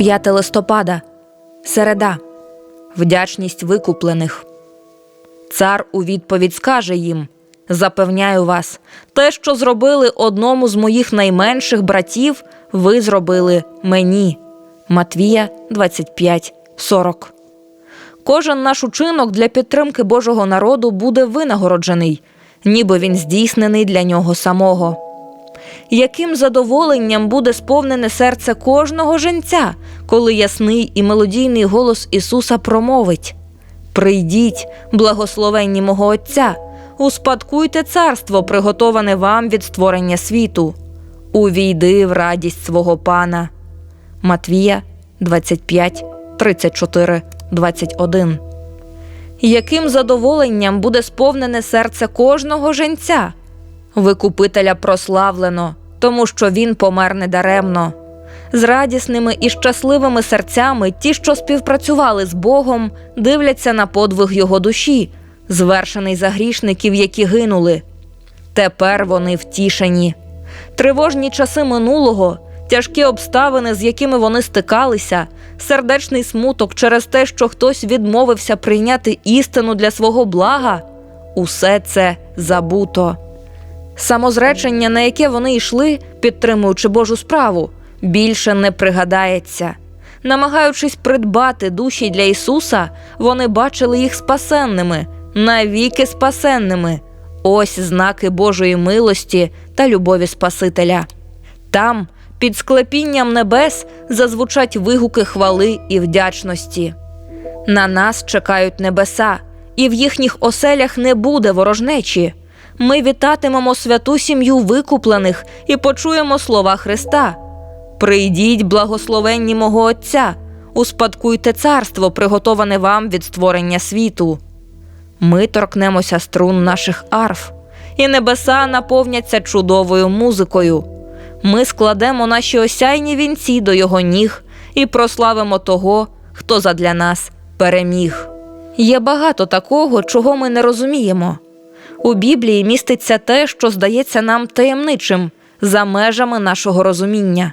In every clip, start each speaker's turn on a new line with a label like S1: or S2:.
S1: 5 листопада. Середа. Вдячність викуплених. Цар у відповідь скаже їм: Запевняю вас, те, що зробили одному з моїх найменших братів, ви зробили мені. Матвія 25, Кожен наш учинок для підтримки Божого народу буде винагороджений, ніби він здійснений для нього самого. Яким задоволенням буде сповнене серце кожного женця, коли ясний і мелодійний голос Ісуса промовить: Прийдіть, благословенні мого Отця, успадкуйте царство, приготоване вам від створення світу, увійди в радість свого Пана. Матвія 25, 34, 21. Яким задоволенням буде сповнене серце кожного женця? Викупителя прославлено, тому що він помер недаремно. З радісними і щасливими серцями ті, що співпрацювали з Богом, дивляться на подвиг його душі, звершений за грішників, які гинули. Тепер вони втішені. Тривожні часи минулого, тяжкі обставини, з якими вони стикалися, сердечний смуток через те, що хтось відмовився прийняти істину для свого блага усе це забуто. Самозречення, на яке вони йшли, підтримуючи Божу справу, більше не пригадається. Намагаючись придбати душі для Ісуса, вони бачили їх спасенними, навіки спасенними. Ось знаки Божої милості та любові Спасителя. Там, під склепінням небес, зазвучать вигуки хвали і вдячності. На нас чекають небеса, і в їхніх оселях не буде ворожнечі. Ми вітатимемо святу сім'ю викуплених і почуємо слова Христа. Прийдіть, благословенні мого Отця, успадкуйте царство, приготоване вам від створення світу. Ми торкнемося струн наших арф, і небеса наповняться чудовою музикою. Ми складемо наші осяйні вінці до його ніг і прославимо того, хто задля нас переміг. Є багато такого, чого ми не розуміємо. У Біблії міститься те, що здається нам таємничим за межами нашого розуміння.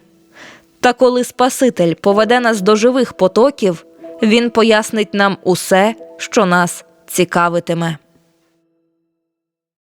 S1: Та коли Спаситель поведе нас до живих потоків, він пояснить нам усе, що нас цікавитиме.